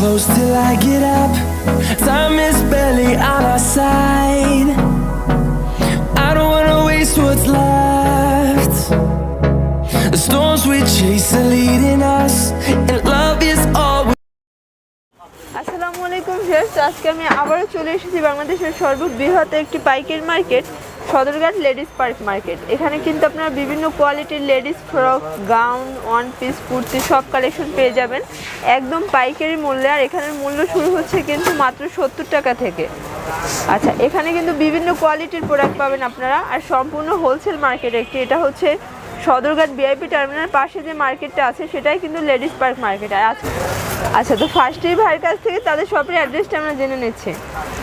close till I get up. Time is barely on our side. I don't wanna waste what's left. The storms we chase are leading us, and love is all. we আসসালামু আলাইকুম viewers আজকে আমি আবারও চলে এসেছি বাংলাদেশের সর্ববৃহৎ একটি পাইকারি market Sadarghat ladies park market. এখানে কিন্তু আপনারা বিভিন্ন কোয়ালিটির ladies frock, gown, one piece, kurti সব কালেকশন পেয়ে যাবেন। একদম পাইকারি মূল্যে, আর এখানের মূল্য শুরু হচ্ছে কিন্তু মাত্র সত্তর টাকা থেকে। আচ্ছা এখানে কিন্তু বিভিন্ন কোয়ালিটির প্রোডাক্ট পাবেন আপনারা, আর সম্পূর্ণ হোলসেল মার্কেট একটি। এটা হচ্ছে সদরঘাট বিআইপি টার্মিনাল, পাশে যে মার্কেটটা আছে, সেটাই কিন্তু লেডিস পার্ক মার্কেট। আর আজ- আচ্ছা তো ফার্স্টেই ভাইয়ের কাছ থেকে তাদের শপের অ্যাড্রেসটা আমরা জেনে নিচ্ছি।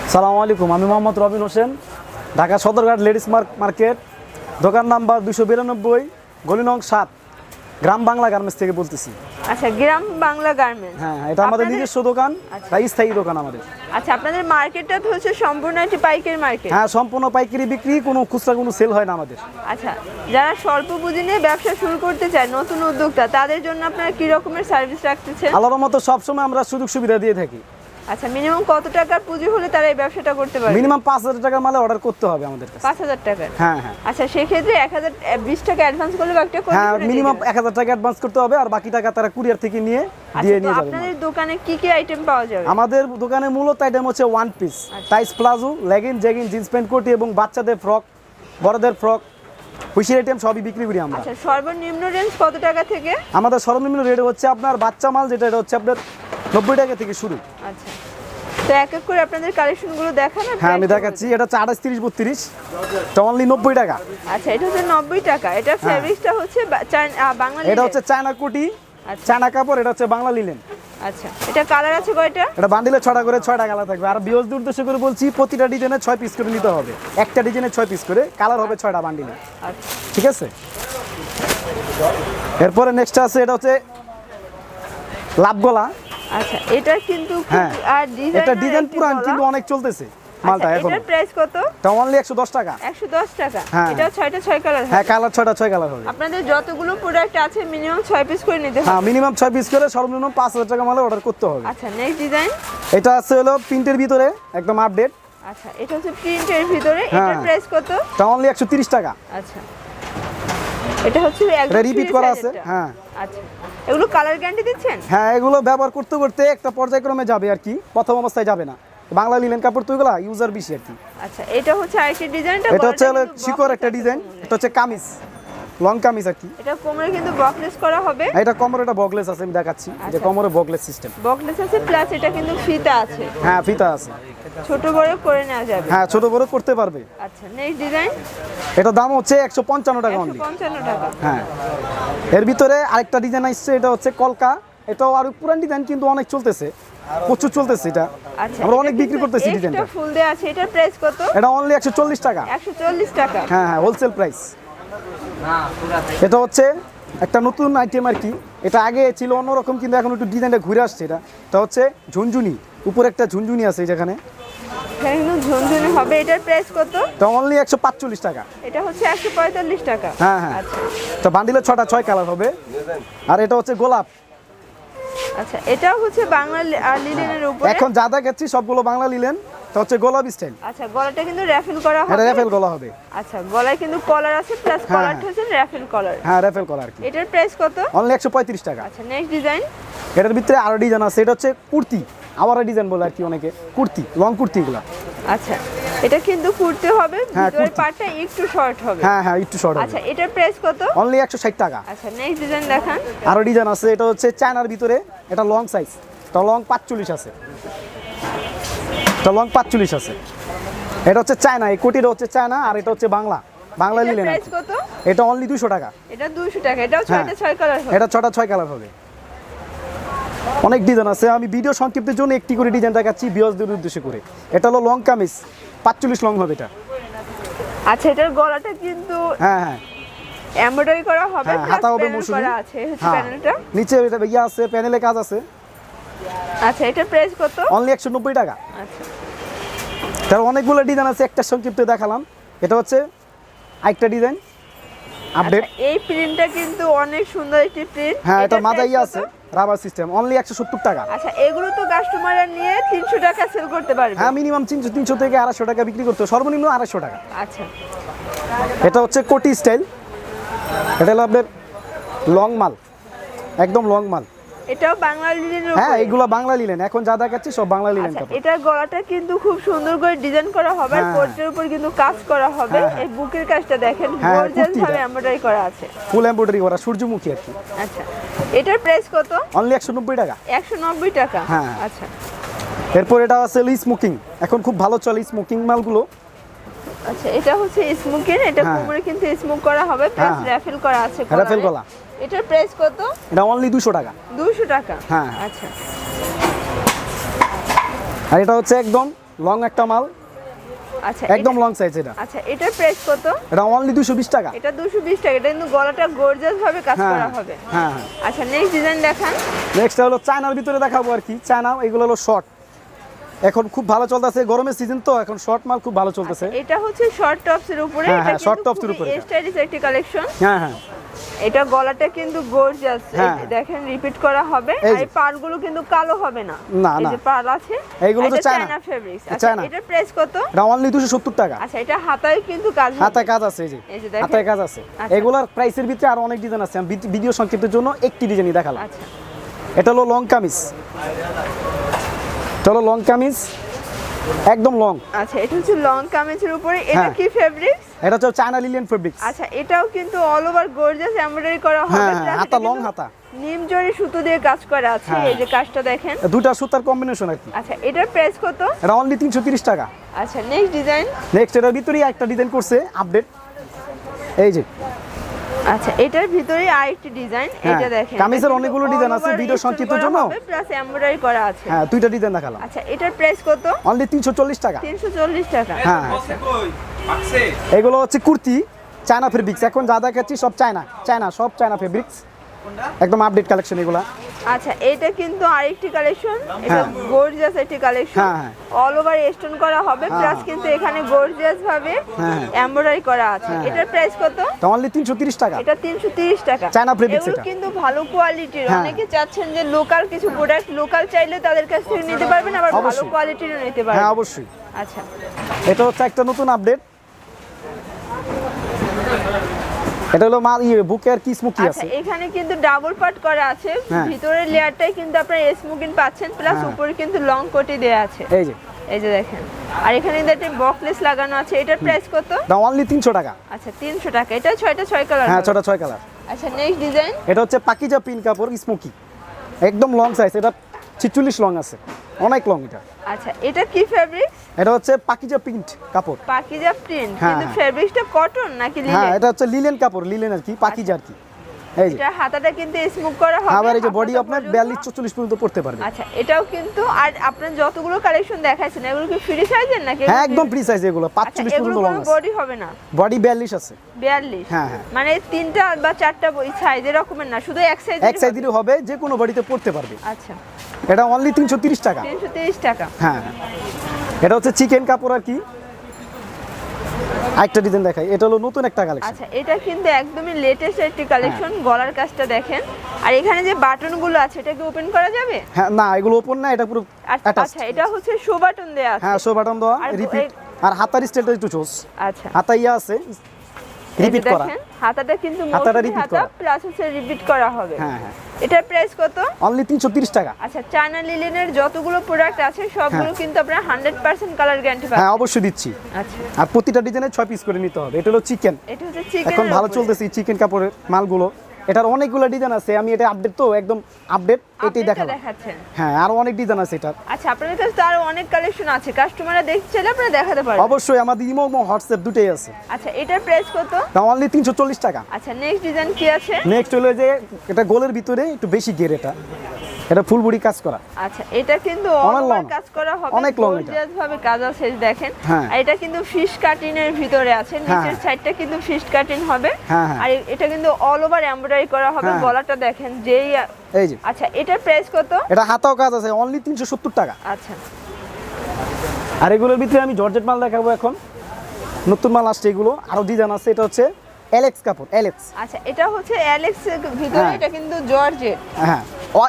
সালামু আলাইকুম, আমি Mohammad Robin Hossain. Dhaka Sadarghat ladies mark market দোকান নাম্বার দুশো বিরানব্বই গলি নং সাত গ্রাম বাংলা গার্মেন্টস থেকে বলতেছি। আচ্ছা গ্রাম বাংলা গার্মেন্টস। হ্যাঁ এটা আমাদের নিজস্ব দোকান আচ্ছা। তাই স্থায়ী দোকান আমাদের। আচ্ছা আপনাদের মার্কেটটা তো হচ্ছে সম্পূর্ণ একটি পাইকারি মার্কেট। হ্যাঁ সম্পূর্ণ পাইকারি বিক্রি কোনো খুচরা কোনো সেল হয় না আমাদের। আচ্ছা যারা স্বল্প পুঁজি নিয়ে ব্যবসা শুরু করতে চায় নতুন উদ্যোক্তা তাদের জন্য আপনারা কি রকমের সার্ভিস রাখতেছেন? আল্লাহর মতো সবসময় আমরা সুযোগ সুবিধা দিয়ে থাকি। আচ্ছা মিনিমাম কত টাকার পুঁজি হলে তারা এই ব্যবসাটা করতে পারবে? মিনিমাম পাঁচ হাজার টাকার মালে অর্ডার করতে হবে আমাদের কাছে। পাঁচ হাজার টাকার? হ্যাঁ হ্যাঁ। আচ্ছা হাজার বিশ টাকা অ্যাডভান্স করলে একটা হ্যাঁ মিনিমাম এক হাজার টাকা অ্যাডভান্স করতে হবে আর বাকি টাকা তারা কুরিয়ার থেকে নিয়ে দিয়ে নিয়ে যাবে আচ্ছা, আপনাদের দোকানে কি কি আইটেম পাওয়া যাবে? আমাদের দোকানে মূলত আইটেম হচ্ছে one piece tights palazzo leggings jeggings jeans pant কোটি এবং বাচ্চাদের ফ্রক বড়দের ফ্রক হুইসের আইটেম সবই বিক্রি করি আমরা। আচ্ছা সর্বনিম্ন রেঞ্জ কত টাকা থেকে? আমাদের সর্বনিম্ন রেট হচ্ছে আপনার বাচ্চা মাল যেটা এটা হচ্ছে আপনার নব্বই টাকা থেকে শুরু। আচ্ছা তো এক এক করে আপনাদের কালেকশনগুলো দেখান হ্যাঁ আমি দেখাচ্ছি। এটা হচ্ছে আঠাশ তিরিশ বত্রিশ। এটা অনলি নব্বই টাকা। আচ্ছা এটা হচ্ছে নব্বই টাকা। এটা ফেব্রিক্সটা হচ্ছে বাংলা হ্যাঁ। এটা হচ্ছে চায়না কোটি আচ্ছা। চায়না কাপড় এটা হচ্ছে বাংলা লিলেন আচ্ছা এটা কালার আছে কয়টা? এটা বান্ডিলে ছটা করে ছয়টা কালার থাকবে। আর বিয়স করে বলছি প্রতিটা ডিজাইনে ছয় পিস করে নিতে হবে। একটা ডিজাইনে ছয় পিস করে। কালার হবে ছয়টা বান্ডিলে আচ্ছা। ঠিক আছে? এরপরে নেক্সট আছে এটা হচ্ছে লাভ গলা। আচ্ছা এটা কিন্তু হ্যাঁ আর ডিজাইন এটা ডিজাইন পুরান কিন্তু অনেক চলতেছে মালটা এখন। এটার প্রাইস কত? এটা অনলি একশো দশ টাকা। একশো দশ টাকা। এটা ছয়টা ছয় কালার হ্যাঁ কালার ছয়টা ছয় কালার হবে। আপনাদের যতগুলো প্রোডাক্ট আছে মিনিমাম ছয় পিস করে নিতে হবে। হ্যাঁ মিনিমাম ছয় পিস করে সর্বনিম্ন পাঁচ হাজার টাকা মালে অর্ডার করতে হবে। আচ্ছা নেক্সট ডিজাইন এটা আছে হলো প্রিন্টের ভিতরে একদম আপডেট আচ্ছা এটা হচ্ছে প্রিন্টের ভিতরে। হ্যাঁ। এটার প্রাইস কত? এটা অনলি একশো তিরিশ টাকা। আচ্ছা। এটা হচ্ছে এটা repeat করা আছে, হ্যাঁ। আচ্ছা। এগুলো কালার গ্যারান্টি দিচ্ছেন? হ্যাঁ এগুলো ব্যবহার করতে করতে একটা পর্যায়ক্রমে যাবে আর কি। প্রথম অবস্থায় যাবে না। বাংলা লিলেন কাপড় তো এগুলো ইউজার বেশি আর কি। আচ্ছা এটা হচ্ছে আরেকটি ডিজাইনটা এটা হচ্ছে শিকর একটা ডিজাইন এটা হচ্ছে কামিজ। লং কামিজ আর কি? এটা কোমরে কিন্তু বকলেস করা হবে। আর এটা কোমরে একটা বগলেস আছে আমি দেখাচ্ছি। যে আচ্ছা। কোমরে বগলেস সিস্টেম বকলেস আছে প্লাস এটা কিন্তু ফিতা আছে। হ্যাঁ ফিতা আছে। ছোট বড় করে নেওয়া যাবে। হ্যাঁ ছোট বড় করতে পারবে। আচ্ছা নেক্সট ডিজাইন এটা দাম হচ্ছে একশো পঞ্চান্ন টাকা একশো অনলি পঞ্চান্ন টাকা। হ্যাঁ। এর ভিতরে আরেকটা ডিজাইন আসছে এটা হচ্ছে কলকা। এটাও আরও পুরান ডিজাইন কিন্তু অনেক চলতেছে। প্রচুর চলতেছে এটা। আচ্ছা আমরা অনেক বিক্রি করতেছি ডিজাইনটা ফুল দেওয়া আছে এটার প্রাইস কত? এটা অনলি একশো চল্লিশ টাকা। একশো চল্লিশ টাকা। হ্যাঁ হ্যাঁ হোলসেল প্রাইস এটা হচ্ছে একটা নতুন আইটেম আর কি। এটা আগে ছিল অন্যরকম কিন্তু এখন একটু ডিজাইনটা ঘুরে আসছে এটা। এটা হচ্ছে ঝুনঝুনি। উপরে একটা ঝুনঝুনি আছে যেখানে। ঝুনঝুনি হবে। এটার প্রাইস কত? অনলি একশো পাঁচচল্লিশ টাকা। এটা হচ্ছে একশো পঁয়তাল্লিশ টাকা। হ্যাঁ হ্যাঁ। আচ্ছা। তো বান্ডিলে ছটা ছয় কালার হবে। আর এটা হচ্ছে গোলাপ। আচ্ছা এটাও হচ্ছে বাংলা লিলেনের উপরে? এখন যা দেখাচ্ছি সবগুলো বাংলা নিলেন এটা হচ্ছে গোলাপ স্টাইল। আচ্ছা গলাটা কিন্তু র্যাফেল করা হবে। এটা র্যাফেল গলা হবে। আচ্ছা গলায় কিন্তু কলার আছে প্লাস হ্যাঁ, কলারটা হচ্ছে র্যাফেল কলার হ্যাঁ র্যাফেল কলা আর কি। এটার প্রাইস কত? অনলি একশো পঁয়ত্রিশ টাকা। আচ্ছা নেক্সট ডিজাইন এটার ভিতরে আরও ডিজাইন আছে এটা হচ্ছে কুর্তি। আবার ডিজাইন বলে আর কি অনেকে কুর্তি লং কুর্তি এগুলা। আচ্ছা এটা কিন্তু কুর্তি হবে হ্যাঁ, ভিতরের। পার্টটা একটু শর্ট হবে। হ্যাঁ হ্যাঁ একটু শর্ট হবে। আচ্ছা এটার প্রাইস কত? অনলি একশো ষাট টাকা। আচ্ছা নেক্সট ডিজাইন দেখান। আরও ডিজাইন আছে এটা হচ্ছে চায়নার ভিতরে এটা লং সাইজ এটা লং পাঁচচল্লিশ আছে। এটা লং পাঁচচল্লিশ আছে। এটা হচ্ছে চায়না এই কোটিটা হচ্ছে চায়না আর এটা হচ্ছে বাংলা। বাংলা এটা অনলি দুশো টাকা। এটা 200 টাকা হ্যাঁ। ছয়টা ছয় কালার এটা ছটা ছয় কালার হবে। অনেক ডিজাইন আছে। আমি ভিডিও সংক্ষিপ্তের জন্য একটি করে ডিজাইন দেখাচ্ছি বিয়সদের উদ্দেশ্যে করে। এটা হলো লং কামিজ পাঁচচল্লিশ লং হবে এটা। আচ্ছা এটার গলাটা কিন্তু হ্যাঁ হ্যাঁ। এমব্রয়ডারি করা হবে হ্যাঁ হাতা হবে আছে প্যানেলটা নিচে এটা ইয়ে আছে প্যানেলে কাজ আছে। আচ্ছা এটার প্রাইস কত? অনলি একশো নব্বই টাকা। আচ্ছা। তার অনেকগুলো ডিজাইন আছে একটা সংক্ষিপ্ত দেখালাম। এটা হচ্ছে আরেকটা ডিজাইন আপডেট আচ্ছা, এই প্রিন্টটা কিন্তু অনেক সুন্দর একটি প্রিন্ট হ্যাঁ এটা মাঝাই আছে রাবার সিস্টেম অনলি একশো সত্তর টাকা। আচ্ছা এগুলো তো কাস্টমাররা নিয়ে তিনশো টাকা সেল করতে পারবে। হ্যাঁ মিনিমাম তিনশো তিনশো থেকে আড়াইশো টাকা বিক্রি করতে সর্বনিম্ন আড়াইশো টাকা। আচ্ছা। এটা হচ্ছে কোটি স্টাইল এটা হলো আপনার লং মাল একদম লং মাল। এটাও বাংলা হ্যাঁ এইগুলো বাংলা লিলেন। এখন যা দেখাচ্ছি সব বাংলা লিলেন আচ্ছা কাপড়। এটার গলাটা কিন্তু খুব সুন্দর করে ডিজাইন করা হবে আর হ্যাঁ। কোটের উপর কিন্তু কাজ করা হবে। হ্যাঁ। এই বুকের কাজটা দেখেন গর্জিয়াস ভাবে এমব্রয়ডারি করা আছে। ফুল এমব্রয়ডারি করা সূর্যমুখী আর কি। আচ্ছা এটার প্রাইস কত? অনলি একশো নব্বই টাকা। একশো নব্বই টাকা? হ্যাঁ। আচ্ছা। এরপর এটা আছে স্মোকিং এখন খুব ভালো চলে স্মোকিং মালগুলো। আচ্ছা এটা হচ্ছে স্মোকের এটা হ্যাঁ। কোমরে কিন্তু স্মোক করা হবে প্লাস। র্যাফেল করা আছে রাফেল গলা। এটার প্রাইস কত? এটা অনলি দুশো টাকা। দুশো টাকা? হ্যাঁ। আচ্ছা। আর এটা হচ্ছে একদম লং একটা মাল। আচ্ছা একদম লং সাইজ এটা। আচ্ছা এটার প্রাইস কত? এটা অনলি দুশো বিশ টাকা। এটা দুশো বিশ টাকা। এটা কিন্তু গলাটা গর্জিয়াস ভাবে কাজ হ্যাঁ করা হবে। হ্যাঁ হ্যাঁ। আচ্ছা নেক্সট ডিজাইন দেখান। নেক্সট হলো চায়নার ভিতরে দেখাবো আর কি। চায়না এগুলো হলো শর্ট এখন খুব ভালো চলতেছে গরমের সিজন তো এখন শর্ট মাল খুব ভালো চলতেছে এটা হচ্ছে শর্ট টপস এর উপরে হ্যাঁ, এটা হ্যাঁ, কিন্তু tops এর উপরে এটা। স্টাইলিশ একটি কালেকশন হ্যাঁ হ্যাঁ এটা গলাটা কিন্তু গর্জিয়াস। দেখেন রিপিট করা হবে এই আর। পাড়গুলো কিন্তু কালো হবে না না, এই না। যে পাড় আছে এইগুলো তো এটা চায়না। ফেব্রিক্স এটা আচ্ছা। এটার প্রাইস কত এটা অনলি দুশো সত্তর টাকা আচ্ছা এটা হাতায় কিন্তু কাজ। হাতায় কাজ আছে এই যে। হাতায় কাজ আছে আচ্ছা। এগুলার প্রাইসের ভিতরে আরও অনেক ডিজাইন আছে আমি ভিডিও সংক্ষেপের জন্য একটি ডিজাইনই দেখালাম আচ্ছা এটা হলো লং কামিজ এটা হলো লং কামিজ। একদম লং আচ্ছা এটা হচ্ছে লং কামিজের উপরে। এটা হ্যাঁ। কি ফেব্রিক এটা হচ্ছে চায়না লিলিয়ান ফেব্রিক আচ্ছা এটাও কিন্তু অল ওভার গর্জিয়াস এমব্রয়ডারি করা হবে। হ্যাঁ, হাতা লং হাতা। নিম জরি সুতো দিয়ে কাজ করা আছে হ্যাঁ। এই যে কাজটা দেখেন। দুটো সুতার কম্বিনেশন আর কি। আচ্ছা এটার প্রাইস কত? এটা অনলি তিনশো তিরিশ টাকা। আচ্ছা নেক্সট ডিজাইন নেক্সট এটার ভিতরেই একটা ডিজাইন করছে আপডেট এই যে আচ্ছা এটার ভিতরে আরেকটি ডিজাইন হ্যাঁ, এটা দেখেন। কামিজের অনেকগুলো ডিজাইন আছে, ভিডিও সংক্ষিপ্তের জন্য। প্লাস এমব্রয়ডারি করা আছে। হ্যাঁ দুইটা ডিজাইন দেখালাম। আচ্ছা এটার প্রাইস কত? অনলি তিনশো চল্লিশ টাকা। তিনশো চল্লিশ টাকা। হ্যাঁ এগুলো হচ্ছে কুর্তি চায়না ফেব্রিক্স এখন যা দেখাচ্ছি সব চায়না চায়না সব চায়না ফেব্রিক্স একদম আপডেট কালেকশন এগুলা আচ্ছা এটা কিন্তু আরেকটি কালেকশন এটা হ্যাঁ। গর্জিয়াস একটি কালেকশন হ্যাঁ, হ্যাঁ। অল ওভার স্টোন করা হবে প্লাস কিন্তু এখানে গর্জিয়াস ভাবে হ্যাঁ। এমব্রয়ডারি করা আছে হ্যাঁ। এটার প্রাইস কত তো অনলি তিনশো তিরিশ টাকা এটা তিনশো তিরিশ টাকা China fabrics এটা। কিন্তু ভালো কোয়ালিটির হ্যাঁ। অনেকে চাচ্ছেন যে লোকাল কিছু প্রোডাক্ট লোকাল চাইলে তাদের কাছ থেকে নিতে পারবেন আবার ভালো। কোয়ালিটিরও নিতে হ্যাঁ অবশ্যই আচ্ছা এটা হচ্ছে একটা নতুন আপডেট এটা হলো মা ইয়ে বুকে আর কি স্মুকি আচ্ছা আছে। এখানে কিন্তু ডাবল পার্ট করা আছে। হ্যাঁ। ভিতরের লেয়ারটাই কিন্তু আপনার স্মোকিং পাচ্ছেন প্লাস হ্যাঁ। উপরে কিন্তু লং কোটি দেয়া আছে। এই যে। এই যে দেখেন। আর এখানে কিন্তু একটা বকলেস লাগানো আছে। এটার প্রাইস কত? দাম অনলি তিনশো টাকা। আচ্ছা তিনশো টাকা। এটা ছয়টা ছয় কালার হ্যাঁ ছটা ছয় কালার আচ্ছা নেক্সট ডিজাইন এটা হচ্ছে পাকিজা পিন কাপড় স্মোকি। একদম লং সাইজ এটা ছিচল্লিশ লং আছে। অনেক লং এটা। আচ্ছা এটা কি ফেব্রিক এটা হচ্ছে পাকিজা প্রিন্ট কাপড়। পাকিজা প্রিন্ট হ্যাঁ, কিন্তু হ্যাঁ। ফেব্রিকটা কটন নাকি লিনেন হ্যাঁ এটা হচ্ছে লিলেন কাপড় লিলেন আর কি পাকিজা আর কি। এই যে। এটা হাতাটা কিন্তু স্মুক করা হবে আবার এই যে বডি আপনার পর্যন্ত- বিয়াল্লিশ চল্লিশ পর্যন্ত পড়তে পারবে। আচ্ছা এটাও কিন্তু আর আপনার যতগুলো কালেকশন দেখাচ্ছেন এগুলো কি ফ্রি সাইজের নাকি হ্যাঁ একদম ফ্রি সাইজ এগুলো আচ্ছা পাঁচচল্লিশ এগুলো পর্যন্ত লং আছে। বডি হবে না। বডি বিয়াল্লিশ আছে। বিয়াল্লিশ? হ্যাঁ, হ্যাঁ। মানে তিনটা বা চারটা সাইজ এরকমের না শুধু এক সাইজ এক সাইজেরও হবে। যে কোনো বডিতে পড়তে পারবে। আচ্ছা। এটা অনলি তিনশো তিরিশ টাকা। তিরিশ টাকা। হ্যাঁ। হ্যাঁ। এটা হচ্ছে চিকেন কাপড় আর কি। আরেকটা ডিজাইন দেখাই। এটা হলো নতুন একটা কালেকশন আচ্ছা এটা কিন্তু একদমই লেটেস্ট একটি কালেকশন গলার কাজটা দেখেন। আর এখানে যে বাটনগুলো আছে এটা কি ওপেন করা যাবে? হ্যাঁ না এগুলো ওপেন না এটা পুরো আচ্ছা এটা হচ্ছে শো বাটন দেয়া আছে। হ্যাঁ শো বাটন দেওয়া রিপিট আর হাতার স্টাইলটা একটু চোস আচ্ছা। হাতা ইয়া আছে। রিপিট করা। হাতাটা কিন্তু হাতাটা হাতা করা। প্লাস হচ্ছে রিপিট করা হবে। হ্যাঁ হ্যাঁ। এটার প্রাইস কত? অনলি তিনশো তিরিশ টাকা। আচ্ছা চায়না লিলেনের যতগুলো প্রোডাক্ট আছে সবগুলো হ্যাঁ। কিন্তু আপনার হান্ড্রেড পার্সেন্ট কালার গ্যারান্টি পাবেন। হ্যাঁ অবশ্যই দিচ্ছি। আচ্ছা। আর প্রতিটা ডিজাইনে ছয় পিস করে নিতে হবে। এটা হলো চিকেন এটা হচ্ছে চিকেন এখন ভালো চলতেছে চিকেন কাপড়ের মালগুলো। এটার অনেকগুলো ডিজাইন আছে। আমি এটা আপডেট তো একদম আপডেট এটাই দেখাচ্ছেন। হ্যাঁ আরও অনেক ডিজাইন আছে এটার। আচ্ছা আপনাদের কাছে তো আরও অনেক কালেকশন আছে। কাস্টমাররা দেখতে চাইলে আপনারা দেখাতে পারেন অবশ্যই আমাদের ইমো এবং হোয়াটসঅ্যাপ দুটোই আছে। আচ্ছা এটার প্রাইস কত? তা অনলি তিনশো চল্লিশ টাকা। আচ্ছা নেক্সট ডিজাইন কি আছে? নেক্সট হলো যে এটা গোলের ভিতরে একটু বেশি গের এটা। এটা ফুল বডি কাজ করা। আচ্ছা এটা কিন্তু অনেক কাজ করা হবে। অনেক এটা। গর্জিয়াস ভাবে কাজ আছে দেখেন। হ্যাঁ। আর এটা কিন্তু ফিশ কাটিং এর ভিতরে আছে। নিচের হ্যাঁ। সাইডটা কিন্তু ফিশ কাটিং হবে। হ্যাঁ। আর এটা কিন্তু অল ওভার এমব্রয়ডারি করা হবে। গলাটা দেখেন যেই এই যে। আচ্ছা এটার প্রাইস কত? এটা হাতাও কাজ আছে অনলি তিনশো সত্তর টাকা। আচ্ছা। আর এগুলোর ভিতরে আমি জর্জেট মাল দেখাবো এখন। নতুন মাল আসছে এগুলো। আরও ডিজাইন আছে এটা হচ্ছে কাপড় আচ্ছা এটা হচ্ছে অ্যালেক্স ভিতরে হ্যাঁ। এটা কিন্তু জর্জেট। হ্যাঁ ও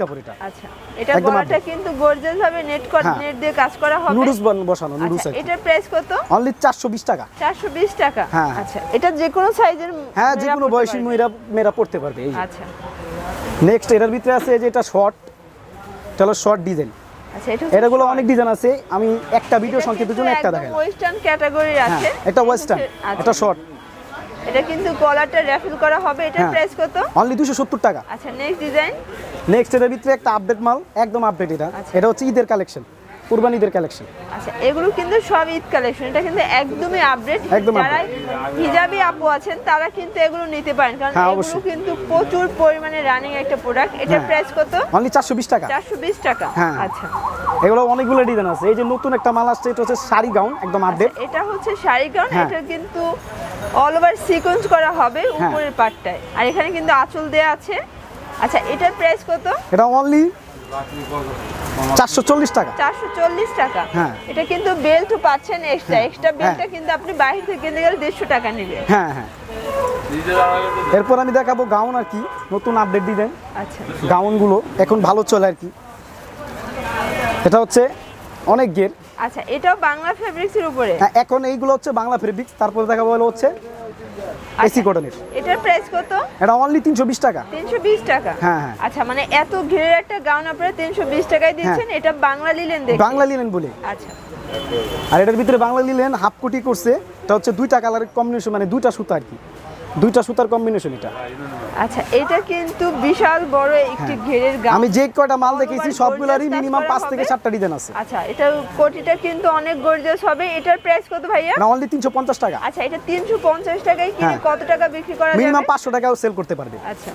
কাপড় এটা। আচ্ছা এটা গলাটা কিন্তু গর্জিয়াস ভাবে নেট কট। নেট দিয়ে কাজ করা হবে। নুডলস বসানো নুডলস আচ্ছা এটার প্রাইস কত? অনলি চারশো বিশ টাকা। 420 টাকা। হ্যাঁ। আচ্ছা এটা যে কোনো সাইজের হ্যাঁ যে কোনো বয়সী মেয়েরা মেয়েরা পড়তে পারবে এই আচ্ছা। নেক্সট এটার ভিতরে আছে যে এটা শর্ট এটা হলো শর্ট ডিজাইন আচ্ছা এটা এটাগুলো অনেক ডিজাইন আছে আমি একটা ভিডিও সংক্ষেপের জন্য একটা দেখাই। ওয়েস্টার্ন ক্যাটাগরির হ্যাঁ আছে। এটা ওয়েস্টার্ন। এটা শর্ট এটা কিন্তু কলারটা র্যাফেল করা হবে এটার হ্যাঁ। প্রাইস কত? অনলি দুশো সত্তর টাকা। আচ্ছা নেক্সট ডিজাইন নেক্সট এর ভিতরে একটা আপডেট মাল একদম আপডেট এটা। আচ্ছা। এটা হচ্ছে ঈদের কালেকশন কুরবানি ঈদের কালেকশন আচ্ছা এগুলো কিন্তু সব ঈদ কালেকশন এটা কিন্তু একদমই আপডেট একদম যারা হিজাবি আপু আছেন তারা কিন্তু এগুলো নিতে পারেন। কারণ হ্যাঁ, এগুলো কিন্তু প্রচুর পরিমাণে রানিং একটা প্রোডাক্ট হ্যাঁ। প্রাইস কত? অনলি চারশো বিশ টাকা। চারশো বিশ টাকা। হ্যাঁ। আচ্ছা। এগুলো অনেকগুলো ডিজাইন আছে। এই যে নতুন একটা মাল আসছে এটা হচ্ছে শাড়ি গাউন একদম আপডেট এটা হচ্ছে শাড়ি গাউন হ্যাঁ। এটা কিন্তু অল ওভার সিকোয়েন্স করা হবে উপরের পার্টটায় আর এখানে কিন্তু আঁচল দেয়া আছে। আচ্ছা এটার প্রাইস কত? এটা অনলি চারশো চল্লিশ টাকা। চারশো চল্লিশ টাকা। হ্যাঁ। এটা কিন্তু বেল্টও পাচ্ছেন এক্সট্রা এক্সট্রা বেল্টটা হ্যাঁ। কিন্তু আপনি বাইরে থেকে কিনতে গেলে দেড়শো টাকা নেবে হ্যাঁ হ্যাঁ। এরপর আমি দেখাবো গাউন আর কি। নতুন আপডেট ডিজাইন আচ্ছা। গাউনগুলো এখন ভালো চলে আর কি। এটা হচ্ছে অনেক গের আচ্ছা এটাও বাংলা ফেব্রিক্সের উপরে? হ্যাঁ এখন এইগুলো হচ্ছে বাংলা ফেব্রিক্স তারপরে দেখাবো হলো হচ্ছে এসি কটনের এটার প্রাইস কত? এটা অনলি তিনশো বিশ টাকা। তিনশো বিশ টাকা? হ্যাঁ, হ্যাঁ। আচ্ছা মানে এত ঘিরের একটা গাউন আপনারা তিনশো বিশ টাকায় দিচ্ছেন এটা বাংলা লিলেন দেখে। বাংলা লিলেন বলে। আচ্ছা। আর এটার ভিতরে বাংলা লিলেন হাফ কোটি করছে এটা হচ্ছে দুইটা কালারের কম্বিনেশন মানে দুইটা সুতা আর কি। দুইটা সুতার কম্বিনেশন এটা। আচ্ছা এটা কিন্তু বিশাল বড় একটি ঘেরের গাউন হ্যাঁ। আমি যে কয়টা মাল দেখেছি over মিনিমাম কাজ পাঁচ থেকে হবে। সাতটা ডিজাইন আছে। আচ্ছা এটা কোটিটা কিন্তু অনেক গর্জিয়াস হবে। এটার প্রাইস কত ভাইয়া? না অনলি তিনশো পঞ্চাশ টাকা। আচ্ছা এটা তিনশো পঞ্চাশ টাকায় কিনে হ্যাঁ। কত টাকা বিক্রি করা যাবে মিনিমাম যাবে? পাঁচশো টাকাও সেল করতে পারবে। আচ্ছা।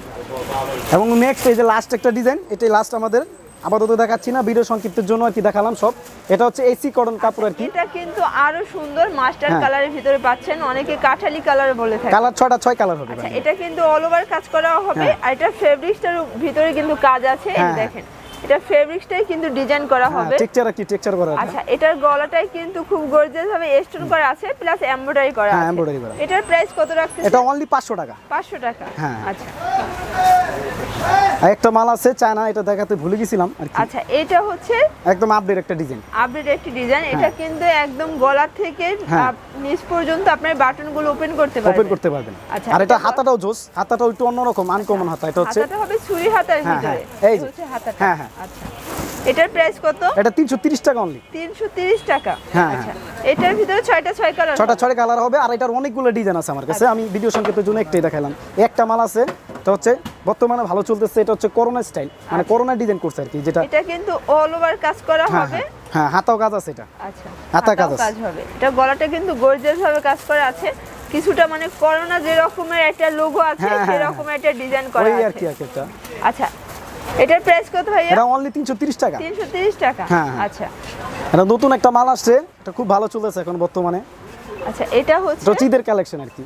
এবং নেক্সট এই যে লাস্ট একটা ডিজাইন এটাই লাস্ট আমাদের আপাতত দেখাচ্ছি না ভিডিও সংক্ষিপ্তের জন্য আর কি দেখালাম সব। এটা হচ্ছে এসি কটন কাপড় আর কি। এটা কিন্তু আরও সুন্দর মাস্টার হ্যাঁ। কালারের ভিতরে পাচ্ছেন অনেকে কাঠালি কালার বলে থাকে। কালার ছটা ছয় কালার হবে আচ্ছা এটা কিন্তু অল ওভার কাজ করা হবে হ্যাঁ। আর এটা ফেব্রিক্সটার ভিতরে কিন্তু কাজ আছে এই হ্যাঁ। দেখেন। এটা ফেব্রিক্সটাই কিন্তু ডিজাইন করা হবে। টেকচার আর কি টেকচার করা আচ্ছা এটার গলাটাই কিন্তু খুব গর্জিয়াস ভাবে স্টোন করা আছে প্লাস এমব্রয়ডারি করা আছে। embroidery করা। এটার প্রাইস কত রাখতেছেন? এটা অনলি পাঁচশো টাকা। 500 টাকা। হ্যাঁ। আচ্ছা। একটা মাল আছে চায়না এটা দেখাতে ভুলে গেছিলাম আর কি। আচ্ছা এটা হচ্ছে একদম আপডেট একটা ডিজাইন আপডেট একটি ডিজাইন এটা কিন্তু একদম গলা থেকে হ্যাঁ। নিচ পর্যন্ত আপনার বাটনগুলো ওপেন করতে পারবেন। ওপেন করতে পারবেন। আচ্ছা, আর এটা হাতাটাও জোস হাতাটাও একটু অন্যরকম আনকমন হাতা এটা হচ্ছে হাতাটা হবে ছুরি হাতার হ্যাঁ, ভিতরে। হ্যাঁ, এই হচ্ছে হাতাটা। হ্যাঁ, হ্যাঁ। আচ্ছা এটার প্রাইস কত? এটা তিনশো তিরিশ টাকা অনলি 330 টাকা। হ্যাঁ, আচ্ছা এটার ভিতরে ছয়টা ছয় কালার ছটা ছয় কালার হবে আর এটার অনেকগুলো ডিজাইন আছে আমার আচ্ছা। কাছে আমি ভিডিও সংকেতের জন্য একটাই দেখালাম। একটা মাল আছে তো হচ্ছে বর্তমানে ভালো চলতেছে এটা হচ্ছে করোনা স্টাইল মানে করোনা ডিজাইন করছে আর কি যেটা এটা কিন্তু অল ওভার কাজ করা হ্যাঁ হবে। হ্যাঁ হ্যাঁ হাতাও কাজ আছে এটা। আচ্ছা হাতার কাজ আছে। কাজ হবে। এটা গলাটা কিন্তু গর্জিয়াস ভাবে কাজ করা আছে। কিছুটা মানে করোনা যে রকমের একটা লোগো আছে সেই হ্যাঁ। রকমের একটা ডিজাইন করা ওই আর আছে। কি আর কি একটা। আচ্ছা এটার প্রাইস কত ভাইয়া? এটা অনলি তিনশো তিরিশ টাকা। 330 টাকা? হ্যাঁ। আচ্ছা। এটা নতুন একটা মাল আসছে এটা খুব ভালো চলতেছে এখন বর্তমানে। আচ্ছা এটা হচ্ছে এটা ঈদের কালেকশন আর কি।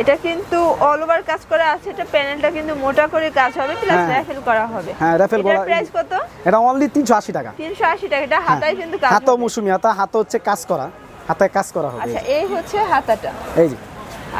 এটা কিন্তু অল ওভার কাজ করা আছে এটা প্যানেলটা কিন্তু মোটা করে কাজ হবে প্লাস রাফেল র্যাফেল করা হবে। হ্যাঁ, রাফেল করা প্রাইস কত? এটা অনলি তিনশো আশি টাকা। 380 টাকা এটা হাতায় কিন্তু কাজ হাতও। মৌসুমি হাতা হাতা হচ্ছে কাজ করা হাতায় কাজ করা হবে। আচ্ছা এই হচ্ছে হাতাটা। এই যে।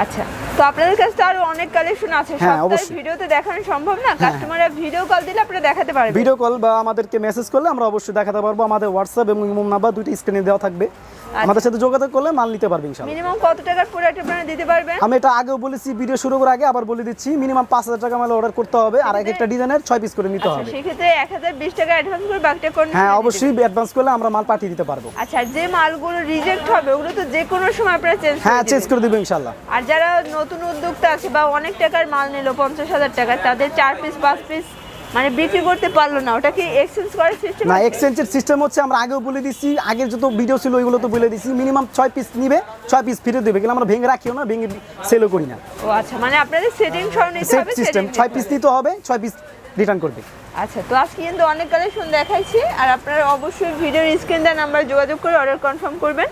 আচ্ছা তো আপনাদের কাছে তো আরও অনেক কালেকশন আছে। হ্যাঁ, অবশ্যই। ভিডিওতে দেখানো সম্ভব না? কাস্টমাররা ভিডিও কল দিলে আপনারা দেখাতে পারবেন। ভিডিও কল বা আমাদেরকে মেসেজ করলে আমরা অবশ্যই দেখাতে পারব। আমাদের হোয়াটসঅ্যাপ এবং ইমো নাম্বার দুইটা স্ক্রিনে দেওয়া থাকবে। আচ্ছা। আমাদের সাথে যোগাযোগ করলে মাল নিতে পারবে ইনশাল্লাহ মিনিমাম কত টাকার প্রোডাক্ট আপনারা দিতে পারবেন? আমি এটা আগেও বলেছি ভিডিও শুরু করার আগে আবার বলে দিচ্ছি মিনিমাম পাঁচ হাজার টাকা মাল অর্ডার করতে হবে আর এক একটা ডিজাইনের ছয় পিস করে নিতে আচ্ছা হবে। এক হাজার বিশ টাকা অ্যাডভান্স করে বাকিটা করে হ্যাঁ অবশ্যই অ্যাডভান্স করলে আমরা মাল পাঠিয়ে দিতে পারব। আচ্ছা যে মালগুলো রিজেক্ট হবে ওগুলো তো যে কোনো সময় আপনারা চেঞ্জ হ্যাঁ চেঞ্জ করে দেবো ইনশাল্লাহ আর যারা নতুন উদ্যোক্তা আছে বা অনেক টাকার মাল নিল পঞ্চাশ হাজার টাকা তাদের চার পিস পাঁচ পিস মানে বিক্রি করতে পারল না। ওটা কি এক্সচেঞ্জ করার সিস্টেম না এক্সচেঞ্জের সিস্টেম হচ্ছে আমরা আগেও বলে দিচ্ছি আগের যত ভিডিও ছিল ওইগুলো তো বলে দিচ্ছি মিনিমাম ছয় পিস নিবে ছয় পিস ফিরে দেবে কিন্তু আমরা ভেঙে রাখিও না ভেঙে সেলও করি না। ও আচ্ছা মানে আপনাদের সেটিং সহ নিতে হবে সিস্টেম setting ছয় পিস হবে। নিতে হবে ছয় পিস রিটার্ন করবে। আচ্ছা তো আজকে কিন্তু অনেক কালেকশন দেখাইছি আর আপনারা অবশ্যই ভিডিওর স্ক্রিন দেওয়া নাম্বার যোগাযোগ করে অর্ডার কনফার্ম করবেন।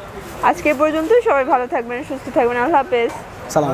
আজকে পর্যন্ত সবাই ভালো থাকবেন সুস্থ থাকবেন আল্লাহ হাফেজ। সালাম